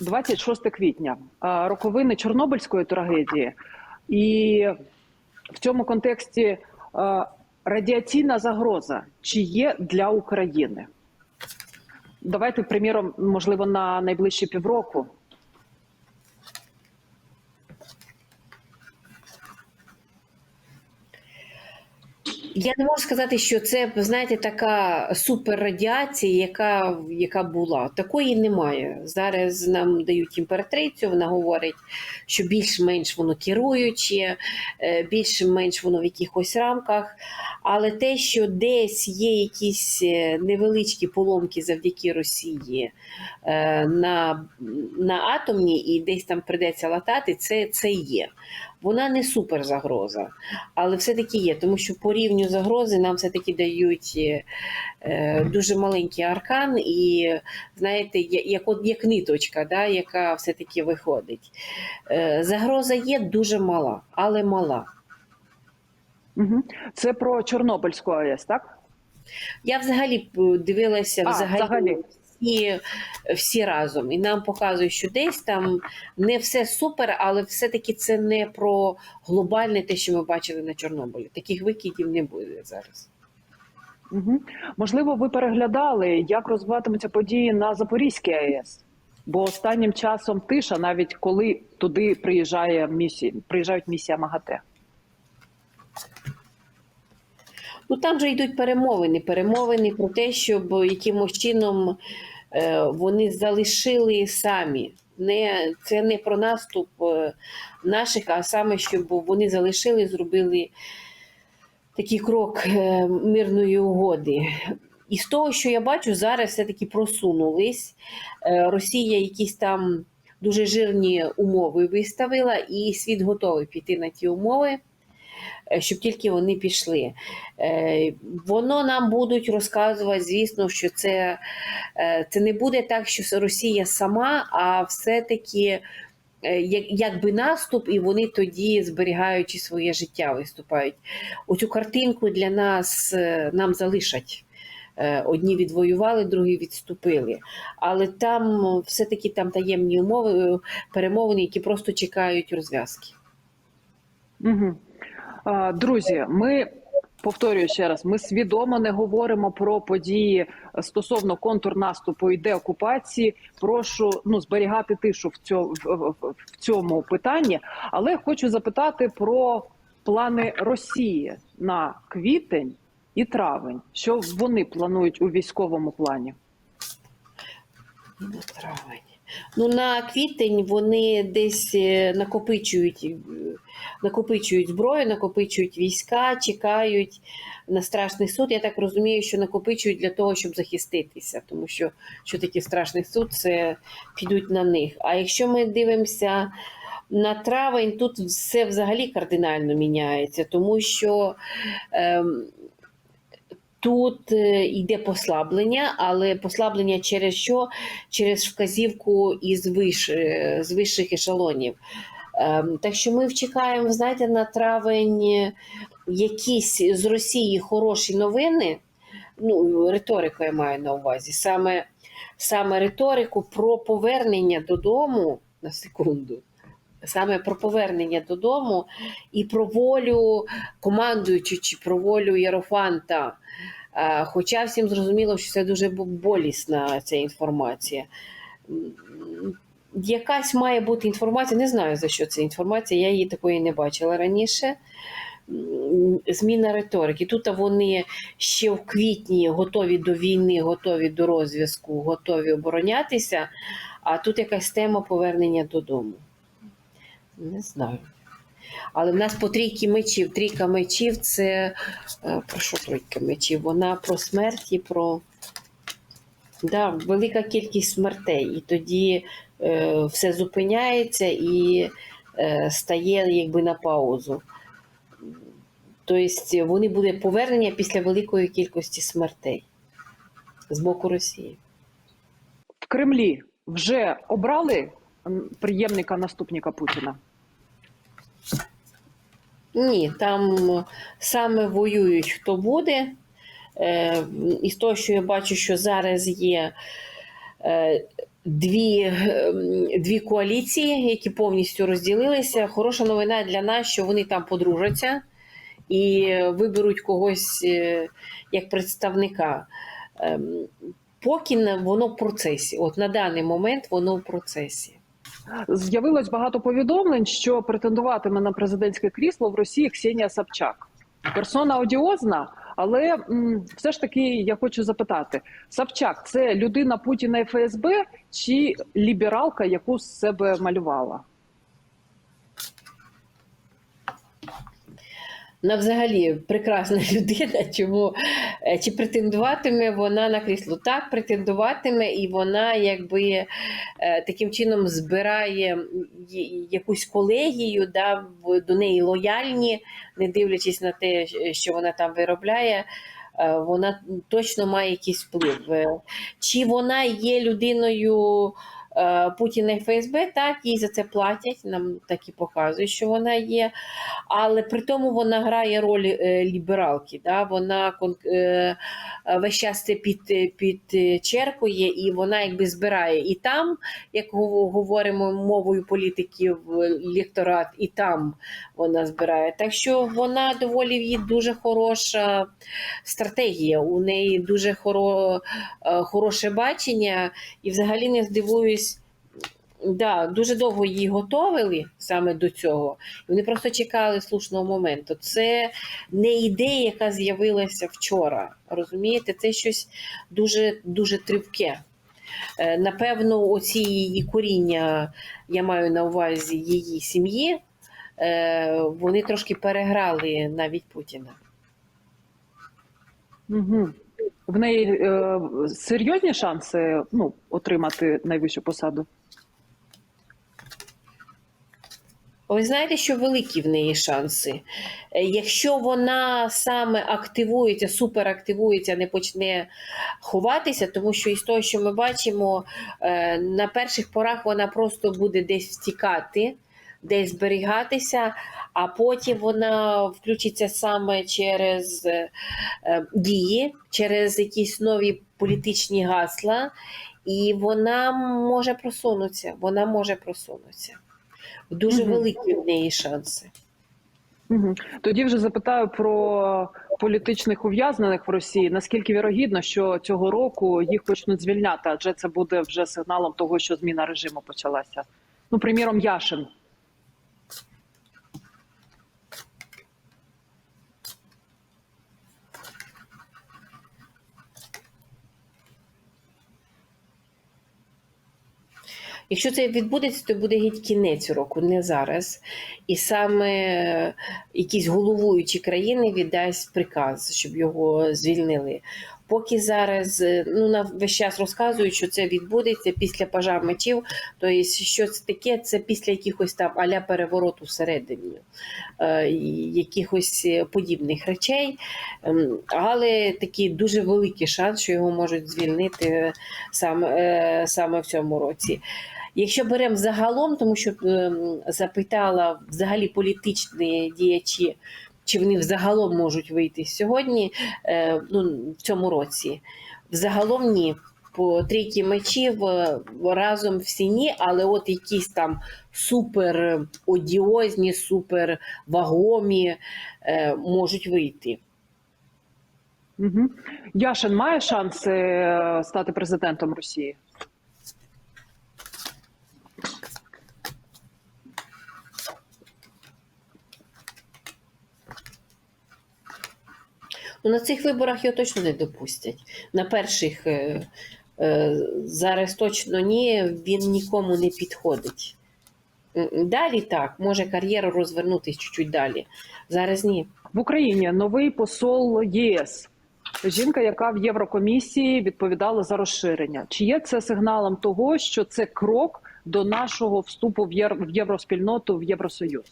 26 квітня, роковини Чорнобильської трагедії, і в цьому контексті радіаційна загроза чи є для України? Давайте, приміром, можливо, на найближчі півроку. Я не можу сказати, що це, знаєте, така суперрадіація, яка, яка була. Такої немає. Зараз нам дають імператрицю, вона говорить, що більш-менш воно керуюче, е, більш-менш воно в якихось рамках. Але те, що десь є якісь е, невеличкі поломки завдяки Росії е, на, на атомні і десь там придеться латати, це, це є. Вона не суперзагроза, але все-таки є, тому що по рівню загрози нам все-таки дають е, е, дуже маленький аркан, і знаєте, як, як ниточка, да, яка все-таки виходить. Е, загроза є дуже мала, але мала. Це про Чорнобильську АЕС, так? Я взагалі дивилася А, взагалі, взагалі. Всі, всі разом, і нам показують, що десь там не все супер, але все-таки це не про глобальне те, що ми бачили на Чорнобилі. Таких викидів не буде зараз. Угу. Можливо, ви переглядали, як розвиватимуться події на Запорізькій АЕС? Бо останнім часом тиша, навіть коли туди приїжджає місія, приїжджають місія МАГАТЕ. Ну там же йдуть перемовини. Перемовини про те, щоб якимось чином е, вони залишили самі. Не, це не про наступ е, наших, а саме, щоб вони залишили, зробили такий крок е, мирної угоди. І з того, що я бачу, зараз все-таки просунулись. Росія якісь там дуже жирні умови виставила, і світ готовий піти на ті умови, щоб тільки вони пішли. Е, Воно нам будуть розказувати, звісно, що це, е, це не буде так, що Росія сама, а все-таки е, якби наступ, і вони тоді, зберігаючи своє життя, виступають. Оцю картинку для нас е, нам залишать. Е, Одні відвоювали, другі відступили. Але там е, все-таки там таємні умови, е, перемовини, які просто чекають розв'язки. Угу. Друзі, ми повторюю ще раз: ми свідомо не говоримо про події стосовно контрнаступу і деокупації. Прошу ну зберігати тишу в цьому в, цьому питанні. Але хочу запитати про плани Росії на квітень і травень. Що вони планують у військовому плані? На травень. Ну, на квітень вони десь е, накопичують, е, накопичують зброю, накопичують війська, чекають на страшний суд. Я так розумію, що накопичують для того, щоб захиститися, тому що що таке страшний суд, це підуть на них. А якщо ми дивимося на травень, тут все взагалі кардинально міняється, тому що. Ем, Тут е, йде послаблення, але послаблення через що? Через вказівку із виш, е, з вищих ешелонів. Ем, Так що ми чекаємо, знаєте, на травень е, якісь з Росії хороші новини. Ну, риторику я маю на увазі. Саме, саме риторику про повернення додому на секунду. Саме про повернення додому і про волю командуючи, чи про волю Єрофанта. Е, Хоча всім зрозуміло, що це дуже болісна ця інформація. Якась має бути інформація, не знаю за що це інформація, я її такої не бачила раніше. Зміна риторики. Тут вони ще в квітні готові до війни, готові до розв'язку, готові оборонятися, а тут якась тема повернення додому. Не знаю. Але в нас по трійки мечів. Трійка мечів це е, про що трійка мечів? Вона про смерть і про да, велика кількість смертей. І тоді е, все зупиняється і е, стає якби на паузу. Тобто вони буде повернення після великої кількості смертей з боку Росії. В Кремлі вже обрали приємника наступника Путіна. Ні, там саме воюють хто буде. Е, І з того, що я бачу, що зараз є е, дві, ем, дві коаліції, які повністю розділилися. Хороша новина для нас, що вони там подружаться і виберуть когось е, як представника. Ем, Поки воно в процесі. От на даний момент воно в процесі. З'явилось багато повідомлень, що претендуватиме на президентське крісло в Росії Ксенія Собчак. Персона одіозна, але м, все ж таки я хочу запитати: Собчак це людина Путіна ФСБ чи лібералка, яку з себе малювала? Вона взагалі прекрасна людина. Чому е, чи претендуватиме вона на крісло? Так, претендуватиме, і вона якби е, таким чином збирає якусь колегію, да, до неї лояльні, не дивлячись на те, що вона там виробляє. е, Вона точно має якийсь вплив. Чи вона є людиною Путіна і ФСБ? Так, їй за це платять. Нам так і показують, що вона є але при тому вона грає роль е, лібералки. Да? Вона е, е, весь час це під, підчеркує і вона якби збирає і там, як говоримо мовою політиків, лекторат, і там вона збирає. Так що вона доволі її дуже хороша стратегія. У неї дуже хоро, е, хороше бачення, і взагалі не здивуюсь. Да, дуже довго її готовили саме до цього. Вони просто чекали слушного моменту. Це не ідея, яка з'явилася вчора. Розумієте, це щось дуже дуже тривке. Е, Напевно, оці її коріння, я маю на увазі її сім'ї, е, вони трошки переграли навіть Путіна. Угу. В неї е, серйозні шанси ну, отримати найвищу посаду? Ви знаєте, що великі в неї шанси. Е, Якщо вона саме активується, суперактивується, не почне ховатися, тому що із того, що ми бачимо, е, на перших порах вона просто буде десь втікати, десь зберігатися, а потім вона включиться саме через е, дії, через якісь нові політичні гасла, і вона може просунутися. Вона може просунутися. Дуже угу. великі в неї шанси. Угу. Тоді вже запитаю про політичних ув'язнених в Росії. Наскільки вірогідно, що цього року їх почнуть звільняти, адже це буде вже сигналом того, що зміна режиму почалася. Ну, приміром, Яшин. Якщо це відбудеться, то буде геть кінець року, не зараз. І саме е, якісь головуючі країни віддасть приказ, щоб його звільнили. Поки зараз е, ну на весь час розказують, що це відбудеться після пожар мечів. Тобто, що це таке? Це після якихось там аля перевороту всередині, е, якихось е, подібних речей. Ем, Але такий дуже великий шанс, що його можуть звільнити саме, е, саме в цьому році. Якщо беремо загалом, тому що ем, запитала взагалі політичні діячі, чи вони взагалом можуть вийти сьогодні, е, ну, в цьому році. Взагалом ні. По трійки мечів е, разом всі ні, але от якісь там супер одіозні, супер вагомі е, можуть вийти. Угу. Яшин має шанси е, стати президентом Росії? Ну, на цих виборах його точно не допустять. На перших е, е, зараз точно ні, він нікому не підходить. Далі так, може кар'єра розвернутися чуть-чуть далі. Зараз ні. В Україні новий посол ЄС. Жінка, яка в Єврокомісії відповідала за розширення. Чи є це сигналом того, що це крок до нашого вступу в євроспільноту в Євросоюз?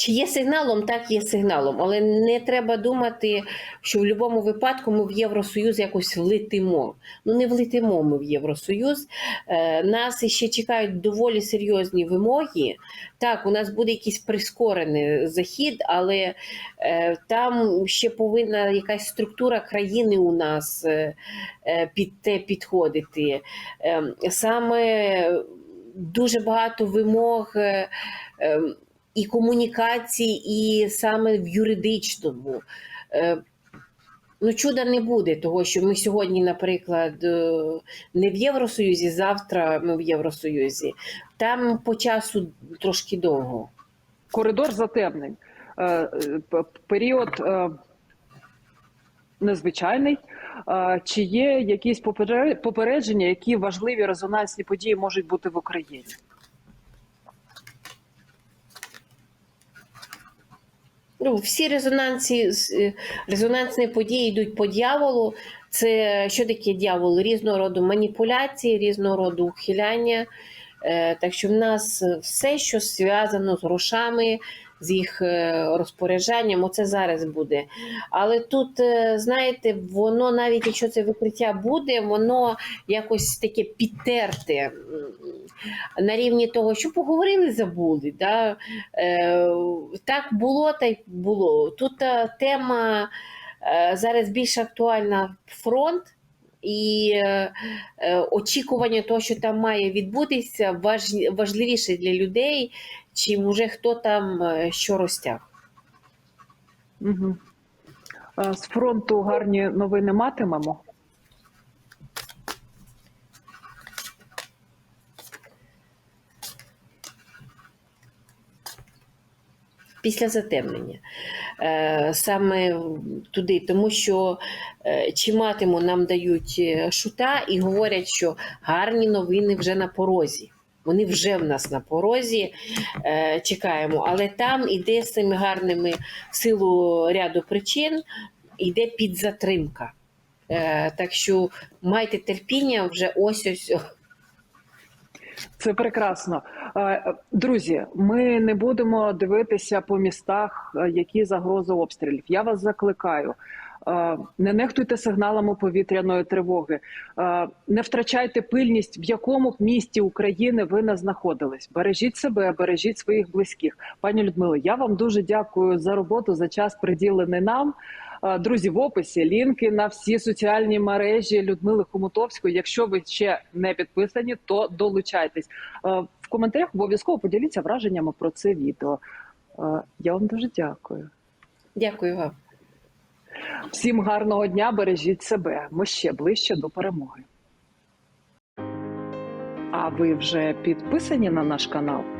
Чи є сигналом? Так, є сигналом, але не треба думати, що в будь-якому випадку ми в Євросоюз якось влетимо. Ну не влетимо ми в Євросоюз. Е, Нас ще чекають доволі серйозні вимоги. Так, у нас буде якийсь прискорений захід, але е, там ще повинна якась структура країни у нас е, під те підходити. Е, Саме дуже багато вимог. І комунікації, і саме в юридичному. Е, Ну, чуда не буде, того що ми сьогодні, наприклад, е, не в Євросоюзі, завтра ми в Євросоюзі. Там по часу трошки довго. Коридор затемнень. Е, Період незвичайний. Чи є якісь попере- попередження, які важливі резонансні події можуть бути в Україні? Ну, всі резонансі, з- резонансні події йдуть по дьяволу. Це що таке дьявол? Різного роду маніпуляції, різного роду ухиляння. Е, Так що в нас все, що зв'язано з грошами, з їх е, розпоряджанням, оце зараз буде. Але тут, е, знаєте, воно навіть якщо це викриття буде, воно якось таке підтерте на рівні того, що поговорили, забули. Да? Е, Так було, так було. Тут тема зараз більш актуальна фронт. І е, е, очікування того, що там має відбутися, важ, важливіше для людей, чим уже хто там е, що розтяг. Угу. З фронту гарні новини матимемо. Після затемнення е, саме туди, тому що е, Чиматиму нам дають е, шута і говорять, що гарні новини вже на порозі. Вони вже в нас на порозі, чекаємо. Але там іде з цими гарними в силу ряду причин, іде підзатримка. Так що майте терпіння вже ось ось. Це прекрасно. Е, Друзі, ми не будемо дивитися по містах, е, які загрози обстрілів. Я вас закликаю. е, Не нехтуйте сигналами повітряної тривоги, не втрачайте пильність, в якому б місті України ви не знаходились. Бережіть себе, бережіть своїх близьких. Пані Людмило, я вам дуже дякую за роботу, за час приділений нам. Е, Друзі, в описі лінки на всі соціальні мережі Людмили Хомутовської. Якщо ви ще не підписані, то долучайтесь. Е, В коментарях обов'язково поділіться враженнями про це відео. Е, Я вам дуже дякую. Дякую вам. Всім гарного дня, бережіть себе. Ми ще ближче до перемоги. А ви вже підписані на наш канал?